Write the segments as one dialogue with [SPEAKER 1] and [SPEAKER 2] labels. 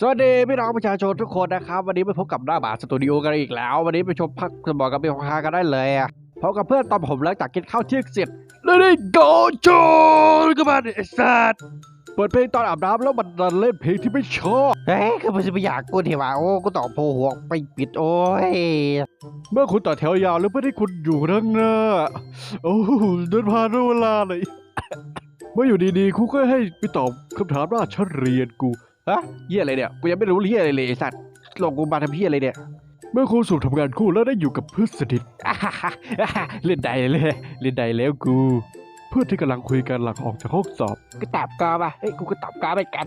[SPEAKER 1] สวัสดีพี่น้องประชาชนทุกคนนะครับ วันนี้ไปพบกับหน้าบาสตูดิโอกันอีกแล้ว วันนี้ไปชมพักสมองกับพี่พากันได้เลยพบกับเพื่อนตอนผมหลังจากกินข้าวเที่ยงเสร็จแล้วนี่โกโจก็มาไอ้สัตว์เปิดเพลงตอนอาบน้ำแล้วมันดันเล่นเพลงที่ไม่ชอบ
[SPEAKER 2] เฮ้ยคือมันจะไปอยากกูที่ว่าโอ้กูต่อโพหัวไปปิดโอ้ย
[SPEAKER 1] เมื่อคุณต่อแถวยาวแล้วไม่ได้คุณอยู่ข้งหน้าโอ้โหเดินผ่านเวลาเลยเมื่ออยู่ดีๆครูก็ให้ไปตอบคำถามราชเรียนกู ฮะเหี้ยอะไรเนี่ย กูยังไม่รู้เหี้ยอะไรเลยไอ้สัตว์ลงกูมาทำเหี้ยอะไรเนี่ย เมื่อครูสู่ทำงานคู่แล้วได้อยู่กับเพื่อนสนิทอ่าฮ่าฮ่าฮ่าเล่นใดเลย เล่นใดแล้วกู เพื่อนที่กำลังคุยกันหลังออกจากห้องสอบ
[SPEAKER 2] ก็ตอบกอป่ะเฮ้ยกูก็ตอบกอไปกัน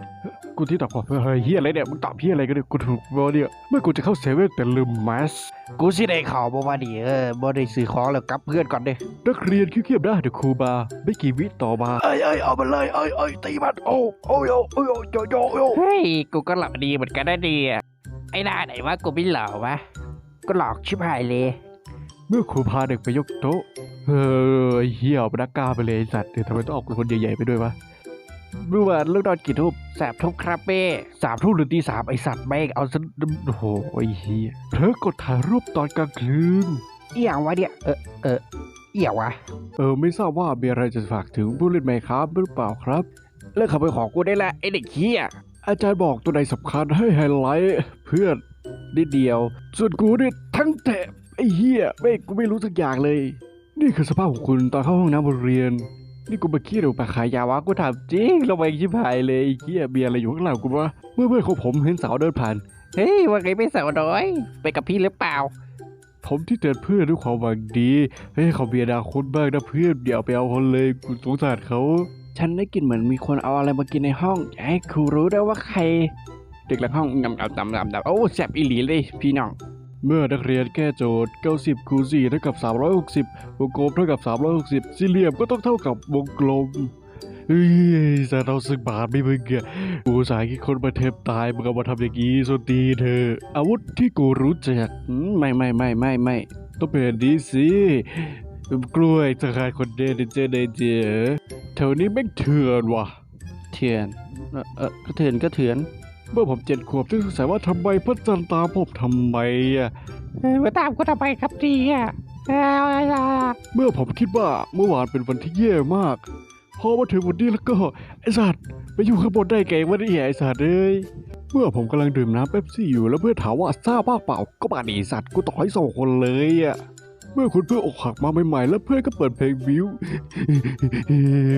[SPEAKER 1] กูที่ตอบก่อนเฮ้ยเฮียอะไรเนี่ยมึงตอบเฮียอะไรกันเนี่ยกูถูกบอเนี่ยเมื่อกูจะเข้าเซเว่นแต่ลืมแมส
[SPEAKER 2] กูสิได้ข่าวบ่ว่าดีเออบ่ได้ซื้อของแล้วกลับเพื่อนก่อนเด้
[SPEAKER 1] นักเรียนขี้เกียจได้เดี๋ยวครูบาไม่กี่วิต่อมาเอ้ยเอ้ยเอามาเลยเอ้ยเอ้ยตีมันโอ้โอ้ยโอ้ยโอ้ยโอ้ยโยโยโย
[SPEAKER 2] เฮ้ยกูก็หลับดีเหมือนกันนะดีอะไอ้หน้าไหนวะกูไม่หล่อวะก็หลอกชิบหายเลย
[SPEAKER 1] เมื่อครูพาเด็กไปยกโต๊ะ เฮ้ยเฮียเอาไปนักกล้าไปเลยไอ้สัตว์เดี๋ยวทำไมต้องออกเป็นคนใหญ่ๆไปด้วยวะ เมื่อวานเลิกนอนกี่ทุ่ม
[SPEAKER 2] แสบทุบครับเป้
[SPEAKER 1] สามทุ่มหรือตีสามไอสัตว์แม่งเอาซะโอ้โหไอ้เฮียเธอกดถ่ายรูปตอนกลางคืน
[SPEAKER 2] เอี่ยงวะเนี่ยเออเออเอี่ยงวะ
[SPEAKER 1] เออไม่ทราบว่ามีอะไรจะฝากถึงผู้เล่นไหมครับหรือเปล่าครับ
[SPEAKER 2] เลิกขโมยของกูได้ละไอ้เด็กเหี้ย
[SPEAKER 1] อาจารย์บอกตัวไหนสำคัญให้ไฮไลท์เพื่อนนิดเดียว ส่วนกูเนี่ยทั้งแต่ไอ้เหี้ยไม่กูไม่รู้สักอย่างเลย นี่คือสภาพของคุณตอนเข้าห้องน้ำบนเรียน นี่กูมาขี้หรือปาขายยาวะกูถามจริงระแวงชิบหายเลยไอ้เหี้ยเบียร์อะไรอยู่ข้างหลังกูวะเมื่อเพื่อนของผมเห็นสาวเดินผ่าน
[SPEAKER 2] เฮ้ยว่าไงไม่สาวน้อย ไปกับพี่หรือเปล่า
[SPEAKER 1] ผมที่เตือนเพื่อนด้วยความหวังดีให้ยเขาเบียร์ดาคนบ้างนะเพื่อนอย่าไปเอาคนเลยกูสงสารเขา
[SPEAKER 2] ฉันได้กลินเหมือนมีคนเอาอะไรมากินในห้องอยากให้ครูรู้ได้ว่าใคร เด็กหลังห้องงำงำงำงำงำโอ้แสบอีหลีเลยพี่น้อง
[SPEAKER 1] เมื่อนักเรียนแก้โจทย์ 90คูณ4เท่ากับ 360 วงกลมเท่ากับ 360 สี่เหลี่ยมก็ต้องเท่ากับวงกลมเฮ้ยสารเราสึกบาทไม่มึงอะกูสายกี่คนมาเทปตายมึงเอามาทำอย่างนี้สตีเธอ อาวุธที่กูรู้จัก
[SPEAKER 2] ไม่ไม่ไม่ไม่ไม่
[SPEAKER 1] ต้องเป็นอันนี้สิกล้วยสกายคนเดนเจเนเจอแถวนี้แม่เถื่อนว่ะ
[SPEAKER 2] เถื่อน เออเออก็เถื่อนก็เถื่อน
[SPEAKER 1] เมื่อผมเจ็ดขวบจึงสงสัยว่าทำไมพระจันทร์ตามผมทำไมอะ
[SPEAKER 2] เออมาตามกูทำไมครับดีอะเอาเอาเอา
[SPEAKER 1] เมื่อผมคิดว่าเมื่อวานเป็นวันที่แย่มาก พอมาถึงวันนี้แล้วก็ไอสัตว์ไปอยู่ข้างบนได้ไงวะเนี่ยไอสัตว์เอ้ยเมื่อผมกำลังดื่มน้ำเป๊ปซี่อยู่แล้วเพื่อนถามว่าทราบบ้างเปล่าก็มาดีสัตว์กูต่อให้สองคนเลยอะ เมื่อคุณเพื่อนอกหักมาใหม่ๆ แล้วเพื่อนก็เปิดเพลงวิว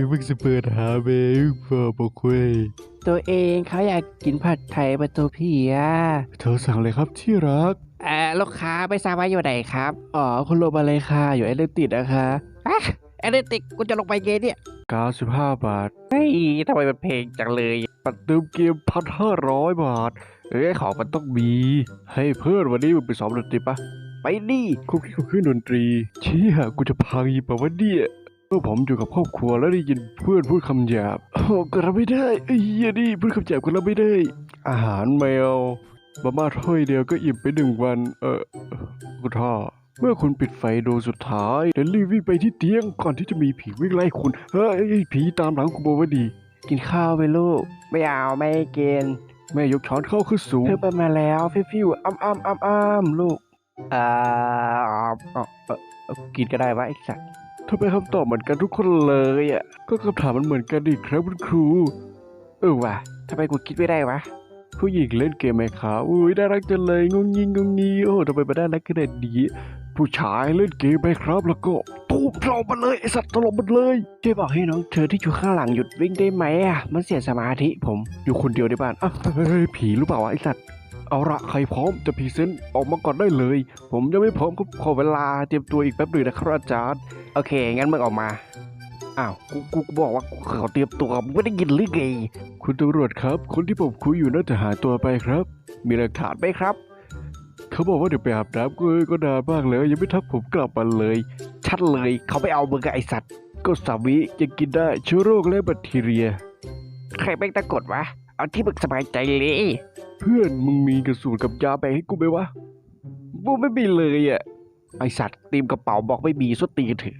[SPEAKER 1] มึงจะเปิดหาเบลพอบอกเว้ย
[SPEAKER 2] ตัวเองเขาอยากกินผัดไทยประตูพี่อะ
[SPEAKER 1] เธอสั่งเลยครับที่รัก
[SPEAKER 2] เออลูกค้าไม่ทราบว่าอยู่ไหนครับ
[SPEAKER 1] อ๋อคุณโรมาเลยค่ะอยู่เอเลติดนะคะ
[SPEAKER 2] อะเอเดติกกูจะลงไปเกมเนี่ย
[SPEAKER 1] 95 บาท
[SPEAKER 2] เฮ้ยทำไมเป็นเพลงจังเลย
[SPEAKER 1] ปัดเติมเกมพันห้าร้อยบาท เอ้ยของมันต้องมี ให้เพื่อนวันนี้มึงไปซ้อมดนตรีปะ ไปดิคุกกี้คุกกี้ดนตรี เชี่ยกูจะพังอีกปะวะเนี่ยเมื่อผมอยู่กับครอบครัวแล้วได้ยินเพื่อนพูดคำหยาบโอ้ก็รับไม่ได้ไอ้เหี้ยนี่พูดคำหยาบก็รับไม่ได้ อาหารแมวมาม่าถ้วยเดียวก็อิ่มไปหนึ่งวัน เออกูท่อเมื่อคุณปิดไฟโดยสุดท้ายแล้วรีบวิ่งไปที่เตียงก่อนที่จะมีผีวิ่งไล่คุณ เฮ้ยผีตามหลังคุณบอกว่าดี
[SPEAKER 2] กินข้าวไปลูก ไม่เอาไม่ให้กิน
[SPEAKER 1] แม่ยกช้อนเข้าขึ้นสูง
[SPEAKER 2] เธอไปมาแล้วฟิวฟิวอ้ำอ้ำอ้ำอ้ำลูก อ่าอ๋ออ๋อเอ่อเอ่อกินก็ได้วะไอ้สัตว์
[SPEAKER 1] ทำไมคำตอบเหมือนกันทุกคนเลยอะ ก็คำถามมันเหมือนกันดิครับคุณครู
[SPEAKER 2] เออว่ะทำไมกูคิดไม่ได้วะ
[SPEAKER 1] ผู้หญิงเล่นเกมไหมคะอุ้ยน่ารักจังเลยงงงิงงงงี้โอ้ทำไมมันน่ารักขนาดนี้ผู้ชายเล่นเกมไหมครับแล้วก็ตูมถล่มมันเลยไอสัตว์ถล่มมันเลย
[SPEAKER 2] ช่วยบอกให้น้องเธอที่อยู่ข้างหลังหยุดวิ่งได้ไหมอะมันเสียสมาธิผม
[SPEAKER 1] อยู่คนเดียวในบ้านอะเฮ้ยผีหรือเปล่าวะไอสัตว์ เอาละใครพร้อมจะพรีเซนต์ออกมาก่อนได้เลย ผมยังไม่พร้อมก็ขอเวลาเตรียมตัวอีกแป๊บหนึ่งนะครับอาจารย์
[SPEAKER 2] โอเค งั้นมึงออกมา อ้าวกูกูกูบอกว่ากูขอเตรียมตัวมึงไม่ได้ยินหรือไง
[SPEAKER 1] คุณตำรวจครับ คนที่ผมคุยอยู่น่าจะหายตัวไปครับ มีหลักฐาน
[SPEAKER 2] ไหมครับ
[SPEAKER 1] เขาบอกว่าเดี๋ยวไปอาบน้ำก็ก็นานมากแล้วยังไม่ทักผมกลับมาเลย
[SPEAKER 2] ชัดเลยเขาไปเอามึงกับไอสัตว์
[SPEAKER 1] ก็สาวิยังกินได้เชื้อโรคและแบคทีเรีย
[SPEAKER 2] ใครแม่งตะกดวะเอาที่มึงสบายใจเลย
[SPEAKER 1] เพื่อนมึงมีกระสุนกับยาแบ่งให้กูไหมวะ
[SPEAKER 2] กูไม่มีเลยอะไอสัตว์ตีมกระเป๋าบอกไม่มีสุดตีเถอะ